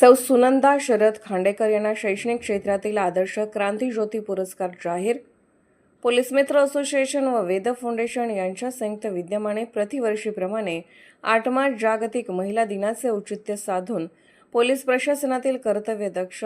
सौ सुनंदा शरद खांडेकर यांना शैक्षणिक क्षेत्रातील आदर्श क्रांतीज्योती पुरस्कार जाहीर. पोलीस मित्र असोसिएशन व वेद फाउंडेशन यांच्या संयुक्त विद्यमाने प्रतिवर्षीप्रमाणे आठ मार्च जागतिक महिला दिनाचे औचित्य साधून पोलीस प्रशासनातील कर्तव्यदक्ष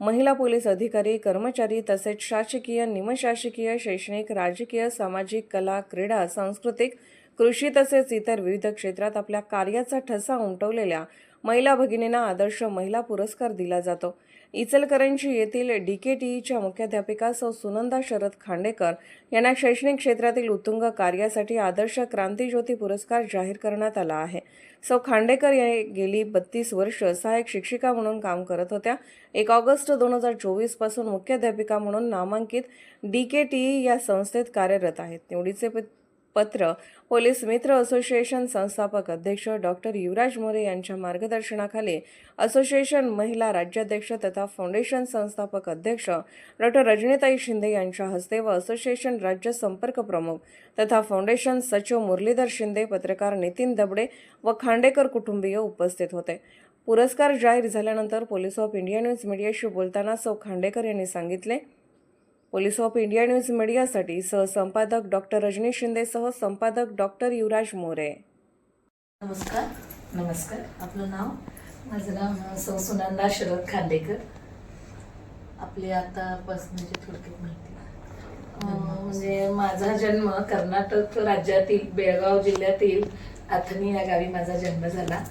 महिला पोलीस अधिकारी कर्मचारी तसेच शासकीय निमशासकीय शैक्षणिक राजकीय सामाजिक कला क्रीडा सांस्कृतिक कृषी तसेच इतर विविध क्षेत्रात आपल्या कार्याचा ठसा उमटवलेल्या महिला भगिनींना आदर्श महिला पुरस्कार दिला जातो. इचलकरंजी येथील डी के टीईच्या मुख्याध्यापिका सौ सुनंदा शरद खांडेकर यांना शैक्षणिक क्षेत्रातील उत्तुंग कार्यासाठी आदर्श क्रांतीज्योती पुरस्कार जाहीर करण्यात आला आहे. सौ खांडेकर या गेली बत्तीस वर्ष सहाय्यक शिक्षिका म्हणून काम करत होत्या. एक ऑगस्ट दोन हजार चोवीसपासून मुख्याध्यापिका म्हणून नामांकित डी के टीई या संस्थेत कार्यरत आहेत. निवडीचे प- पत्र. पोलीस मित्र असोसिएशन संस्थापक अध्यक्ष डॉक्टर युवराज मोरे यांच्या मार्गदर्शनाखाली असोसिएशन महिला राज्याध्यक्ष तथा फाउंडेशन संस्थापक अध्यक्ष डॉक्टर रजनीताई शिंदे यांच्या हस्ते व असोसिएशन राज्य संपर्क प्रमुख तथा फाउंडेशन सचिव मुरलीधर शिंदे पत्रकार नितीन दबडे व खांडेकर कुटुंबीय उपस्थित होते. पुरस्कार जाहीर झाल्यानंतर पोलीस ऑफ इंडिया न्यूज मीडियाशी बोलताना सौ खांडेकर यांनी सांगितले पोलीस ऑफ इंडिया न्यूज मीडियासाठी सहसंपादक डॉक्टर रजनी शिंदेसह संपादक डॉक्टर युवराज मोरे. नमस्कार. नमस्कार. आपलं नाव? माझं नाव सौ सुनंदा शरद खांडेकर. आपली आतापासूनची थोडक्यात माहिती. म्हणजे माझा जन्म कर्नाटक राज्यातील बेळगाव जिल्ह्यातील आथनी या गावी माझा जन्म झाला.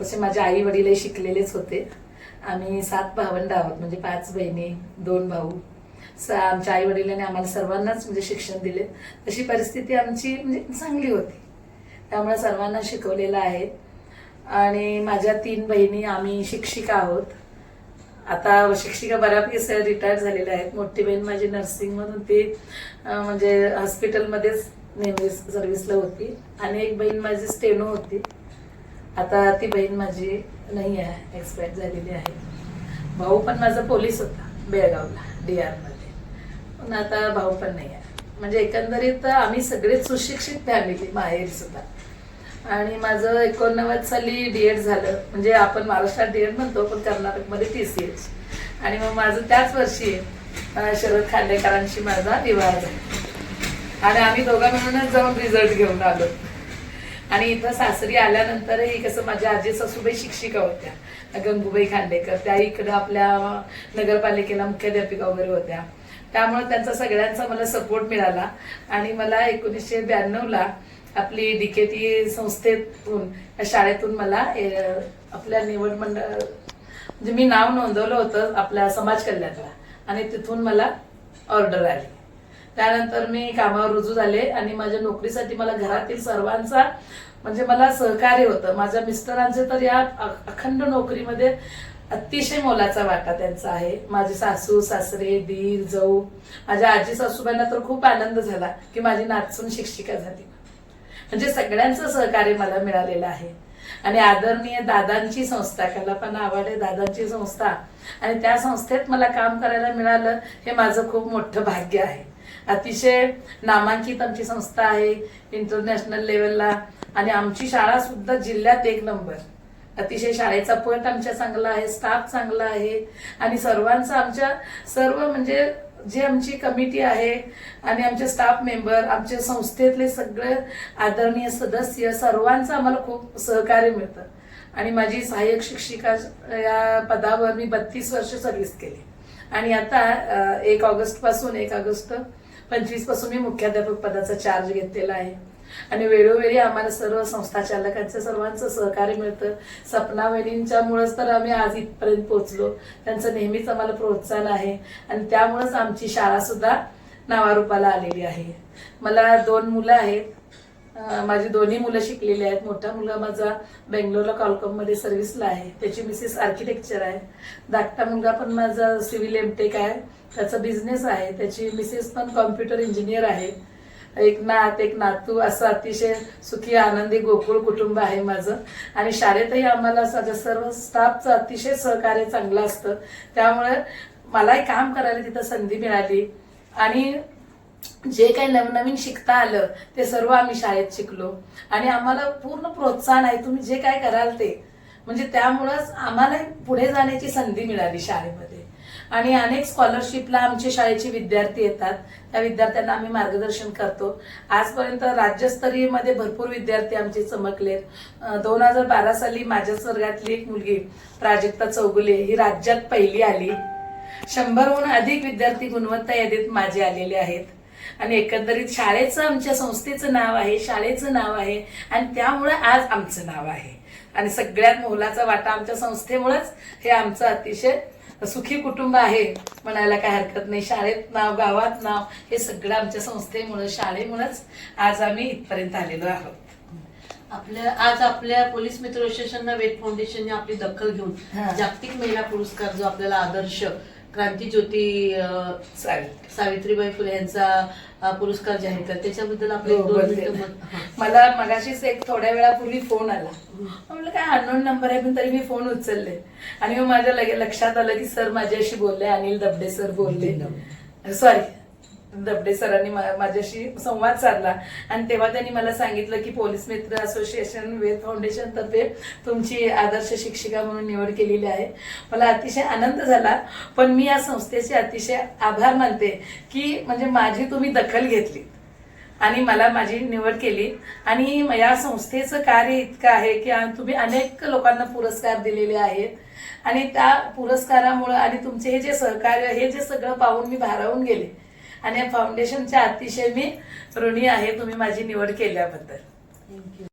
तसे माझे आई वडीलही शिकलेलेच होते. आम्ही सात भावंड आहोत म्हणजे पाच बहिणी दोन भाऊ. स आमच्या आई वडिलांनी आम्हाला सर्वांनाच म्हणजे शिक्षण दिले. तशी परिस्थिती आमची म्हणजे चांगली होती. त्यामुळे सर्वांना शिकवलेलं आहे. आणि माझ्या तीन बहिणी आम्ही शिक्षिका आहोत. आता शिक्षिका बऱ्यापैकी रिटायर झालेल्या आहेत. मोठी बहीण माझी नर्सिंगमधून ती म्हणजे हॉस्पिटलमध्येच नेहमी सर्व्हिसला होती. आणि एक बहीण माझी स्टेनो होती. आता ती बहीण माझी नाही आहे एक्सपायर झालेली आहे. भाऊ पण माझा पोलीस होता बेळगावला डी आरमध्ये पण आता भाऊ पण नाही आहे. म्हणजे एकंदरीत आम्ही सगळेच सुशिक्षित फॅमिली माहेरी सुद्धा. आणि माझं एकोणनव्वद साली डी एड झालं. म्हणजे आपण महाराष्ट्रात डीएड म्हणतो पण कर्नाटकमध्ये टी सी एच आणि मग माझं त्याच वर्षी शरद खांडेकरांशी माझा विवाह झाला. आणि आम्ही दोघा मिळूनच जाऊन रिझल्ट घेऊन आलो. आणि इथं सासरी आल्यानंतरही कसं माझ्या आजी सासूबाई शिक्षिका होत्या. गंगूबाई खांडेकर त्या इकडं आपल्या नगरपालिकेला मुख्याध्यापिका वगैरे होत्या. त्यामुळे त्यांचा सगळ्यांचा मला सपोर्ट मिळाला. आणि मला एकोणीसशे ब्याण्णवला आपली डीकेटी संस्थेतून या शाळेतून मला आपल्या निवड मंडळ म्हणजे मी नाव नोंदवलं होतं आपल्या समाज कल्याणला. आणि तिथून मला ऑर्डर आली. त्यानंतर मी कामावर रुजू झाले आणि माझ्या नोकरीसाठी मला घरातील सर्वांचा म्हणजे मला सहकार्य होतं. माझ्या मिस्टरांचे तर या अखंड नोकरीमध्ये अतिशय मोलाचा वाटा त्यांचा आहे. माझे सासू सासरे दीर जाऊ माझ्या आजी सासूबाईंना तर खूप आनंद झाला की माझी नाचून शिक्षिका झाली. म्हणजे सगळ्यांचं सहकार्य मला मिळालेलं आहे. आणि आदरणीय दादांची संस्था कलापना आहे दादांची संस्था. आणि त्या संस्थेत मला काम करायला मिळालं हे माझं खूप मोठं भाग्य आहे. अतिशय नामांकित आमची संस्था आहे इंटरनॅशनल लेवलला आणि आमची शाळा सुद्धा जिल्ह्यात एक नंबर अतिशय शाळेचा पट आमच्या चांगला आहे स्टाफ चांगला आहे. आणि सर्वांचा आमच्या सर्व म्हणजे जे आमची कमिटी आहे आणि आमचे स्टाफ मेंबर आमच्या संस्थेतले सगळे आदरणीय सदस्य सर्वांचं आम्हाला खूप सहकार्य मिळतं. आणि माझी सहाय्यक शिक्षिका या पदावर मी बत्तीस वर्ष सर्व्हिस केली. आणि आता एक ऑगस्टपासून एक ऑगस्ट पंचवीसपासून मी मुख्याध्यापक पदाचा चार्ज घेतलेला आहे. आणि वेळोवेळी आम्हाला सर्व संस्था चालकांचं सर्वांचं सहकार्य मिळतं. सपना वहिनींच्यामुळेच तर आम्ही आज इथपर्यंत पोहोचलो. त्यांचं नेहमीच आम्हाला प्रोत्साहन आहे. आणि त्यामुळेच आमची शाळा सुद्धा नावारूपाला आलेली आहे. मला दोन मुलं आहेत. माझी दोन्ही मुलं शिकलेली आहेत. मोठा मुलगा माझा बेंगलोरला कॉलकॉममध्ये सर्व्हिसला आहे. त्याची मिसेस आर्किटेक्चर आहे. धाकटा मुलगा पण माझा सिव्हिल एमटेक आहे. त्याचा बिझनेस आहे. त्याची मिसेस पण कॉम्प्युटर इंजिनियर आहे. एक नात एक नातू असं अतिशय सुखी आनंदी गोकुळ कुटुंब आहे माझं. आणि शाळेतही आम्हाला सगळं सर्व स्टाफचं अतिशय सहकार्य चांगलं असतं. त्यामुळे मलाही काम करायला तिथं संधी मिळाली. आणि जे काही नवनवीन शिकता आलं ते सर्व आम्ही शाळेत शिकलो. आणि आम्हाला पूर्ण प्रोत्साहन आहे तुम्ही जे काय कराल ते. म्हणजे त्यामुळंच आम्हाला पुढे जाण्याची संधी मिळाली शाळेमध्ये. आणि अनेक स्कॉलरशिपला आमचे शाळेचे विद्यार्थी येतात. त्या विद्यार्थ्यांना आम्ही मार्गदर्शन करतो. आजपर्यंत राज्यस्तरीयमध्ये भरपूर विद्यार्थी आमचे चमकलेत. दोन हजार बारा साली माझ्याच वर्गातली एक मुलगी प्राजक्ता चौगुले ही राज्यात पहिली आली. शंभरहून अधिक विद्यार्थी गुणवत्ता यादीत माझे आलेले आहेत. आणि एकंदरीत शाळेचं आमच्या संस्थेचं नाव आहे शाळेचं नाव आहे आणि त्यामुळे आज आमचं नाव आहे. आणि सगळ्यात मोलाचा वाटा आमच्या संस्थेमुळेच हे आमचं अतिशय सुखी कुटुंब आहे म्हणायला काय हरकत नाही. शाळेत नाव गावात नाव हे सगळं आमच्या संस्थेमुळे शाळेमुळेच आज आम्ही इथपर्यंत आलेलो आहोत. आपल्या आज आपल्या पोलीस मित्र असोसिएशन वेद फाउंडेशनने आपली दखल. घेऊन जागतिक महिला पुरस्कार जो आपल्याला आदर्श क्रांतीज्योती सावित्रीबाई फुले यांचा पुरस्कार जाहीर कर त्याच्याबद्दल आपले हो. मला मगाशीच एक थोड्या वेळापूर्वी फोन आला. म्हणलं काय अननोन नंबर आहे पण तरी मी फोन उचलले. आणि मग माझ्या लगे लक्षात आलं की सर माझ्याशी बोलले अनिल दबडे सर बोलले. सॉरी दबडे सरांनी माझ्याशी संवाद साधला. आणि तेव्हा त्यांनी मला सांगितलं की पोलीस मित्र असोसिएशन वेद फाउंडेशन तर्फे तुमची आदर्श शिक्षिका म्हणून निवड केलेली आहे. मला अतिशय आनंद झाला. पण मी या संस्थेचे अतिशय आभार मानते की म्हणजे माझी तुम्ही दखल घेतली आणि मला माझी निवड केली. आणि या संस्थेचं कार्य इतकं आहे की तुम्ही अनेक लोकांना पुरस्कार दिलेले आहेत. आणि त्या पुरस्कारामुळं आणि तुमचे हे जे सहकार्य हे जे सगळं पाहून मी भारावून गेले. आणि या फाउंडेशनच्या अतिशय मी ऋणी आहे तुम्ही माझी निवड केल्याबद्दल थँक्यू.